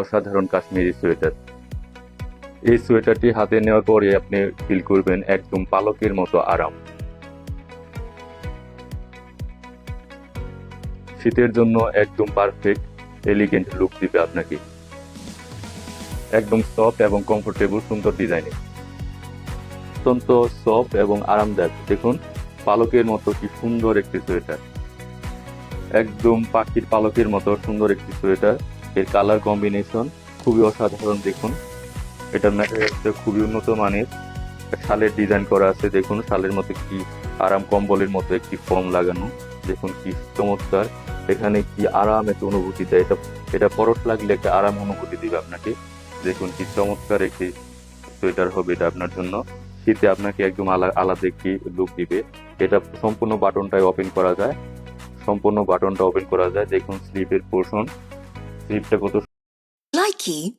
অসাধারণ কাশ্মীরি সোয়েটার। এই সোয়েটারটি হাতে নেওয়ার পরে আপনি ফিল করবেন একদম পালকের মতো আরাম। শীতের জন্য একদম পারফেক্ট এলিগেন্ট লুক দিবে আপনাকে। একদম সফট এবং কমফোর্টেবল সুন্দর ডিজাইনের অত্যন্ত সফট এবং আরামদায়ক। দেখুন, পালকের মতো কি সুন্দর একটি সোয়েটার। একদম পাখির পালকের মতো সুন্দর একটি সোয়েটার। এর কালার কম্বিনেশন খুবই অসাধারণ, দেখুন। এটার ম্যাটেরিয়ালটা খুবই উন্নত মানের। শালের ডিজাইন করা আছে, দেখুন, শালের মতো কি আরাম কম্বলের মতো একটি ফর্ম লাগানো। দেখুন, কি চমৎকার। এখানে কি আরাম একটা অনুভূতি দেয়। এটা এটা পরশ লাগলে একটা আরাম অনুভূতি দিবে আপনাকে। দেখুন, কি চমৎকার একটি সোয়েটার হবে এটা আপনার জন্য। শীতে আপনাকে একদম আলা- আলাদা একটি লুক দিবে। এটা সম্পূর্ণ বাটনটাই ওপেন করা যায়। সম্পূর্ণ বাটনটা ওপেন করা যায়। দেখুন স্লিপের পোর্শন Triple budur. Likey